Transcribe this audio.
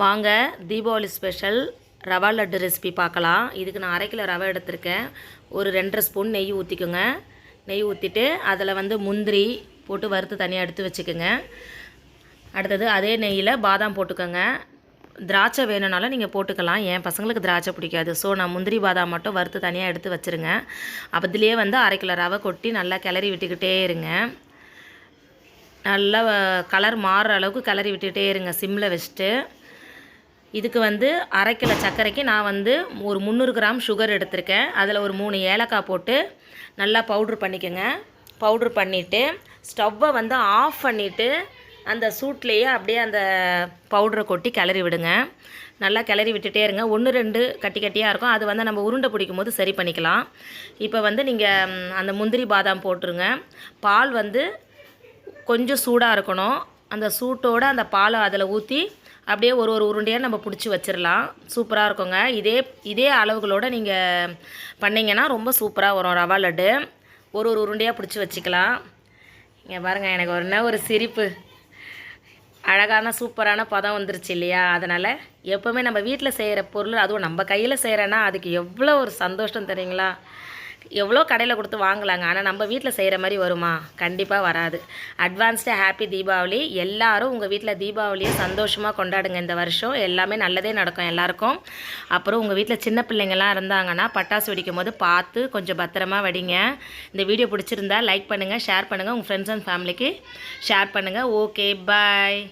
வாங்க Deepavali special rava laddu recipe பார்க்கலாம். இதுக்கு நான் அரை கிலோ ரவை எடுத்திருக்கேன். ஒரு ரெண்டரை ஸ்பூன் நெய் ஊற்றிக்கோங்க நெய் ஊற்றிட்டு அதில் வந்து முந்திரி போட்டு வறுத்து தனியாக எடுத்து வச்சுக்கோங்க. அடுத்தது அதே நெய்யில் பாதாம் போட்டுக்கோங்க. திராட்சை வேணும்னாலும் நீங்கள் போட்டுக்கலாம். என் பசங்களுக்கு திராட்சை பிடிக்காது. ஸோ நான் முந்திரி பாதாம் மட்டும் வறுத்து தனியாக எடுத்து வச்சுருங்க. அப்போ வந்து அரை கிலோ ரவை கொட்டி நல்லா கிளறி விட்டுக்கிட்டே இருங்க. நல்லா கலர் மாறுற அளவுக்கு கிளறி விட்டுகிட்டே இருங்க. சிம்மில் வச்சுட்டு இதுக்கு வந்து அரை கிலோ சர்க்கரைக்கு நான் வந்து ஒரு முந்நூறு கிராம் சுகர் எடுத்திருக்கேன். அதில் ஒரு மூணு ஏலக்காய் போட்டு நல்லா பவுட்ரு பண்ணிக்கோங்க. பவுட்ரு பண்ணிவிட்டு ஸ்டவ்வை வந்து ஆஃப் பண்ணிவிட்டு அந்த சூட்லேயே அப்படியே அந்த பவுடரை கொட்டி கிளறி விடுங்க. நல்லா கிளறி விட்டுட்டே இருங்க. ஒன்று ரெண்டு கட்டி கட்டியாக இருக்கும். அது வந்து நம்ம உருண்டை பிடிக்கும் போது சரி பண்ணிக்கலாம். இப்போ வந்து நீங்கள் அந்த முந்திரி பாதாம் போட்டுருங்க. பால் வந்து கொஞ்சம் சூடாக இருக்கணும். அந்த சூட்டோடு அந்த பாலை அதில் ஊற்றி அப்படியே ஒரு ஒரு உருண்டையாக நம்ம பிடிச்சி வச்சிடலாம் சூப்பராக இருக்குங்க. இதே இதே அளவுகளோடு நீங்கள் பண்ணிங்கன்னா ரொம்ப சூப்பராக வரும் ரவா லட்டு. ஒரு ஒரு உருண்டையாக பிடிச்சி வச்சுக்கலாம். இங்கே பாருங்கள் எனக்கு ஒரு என்ன ஒரு சிரிப்பு. அழகான சூப்பரான பதம் வந்துருச்சு இல்லையா? அதனால் எப்போவுமே நம்ம வீட்டில் செய்கிற பொருள் அதுவும் நம்ம கையில் செய்கிறேன்னா அதுக்கு எவ்வளோ ஒரு சந்தோஷம் தெரியுங்களா? எவ்வளோ கடையில் கொடுத்து வாங்கலாங்க. ஆனால் நம்ம வீட்டில் செய்கிற மாதிரி வருமா? கண்டிப்பாக வராது. அட்வான்ஸ்டாக ஹாப்பி தீபாவளி எல்லோரும் உங்கள் வீட்டில் தீபாவளியை சந்தோஷமாக கொண்டாடுங்க. இந்த வருஷம் எல்லாமே நல்லதே நடக்கும் எல்லாருக்கும். அப்புறம் உங்கள் வீட்டில் சின்ன பிள்ளைங்கள்லாம் இருந்தாங்கன்னா பட்டாசு வெடிக்கும் போது பார்த்து கொஞ்சம் பத்திரமா வெடிங்க. இந்த வீடியோ பிடிச்சிருந்தா லைக் பண்ணுங்கள் ஷேர் பண்ணுங்கள் உங்கள் ஃப்ரெண்ட்ஸ் அண்ட் ஃபேமிலிக்கு ஷேர் பண்ணுங்கள் ஓகே பாய்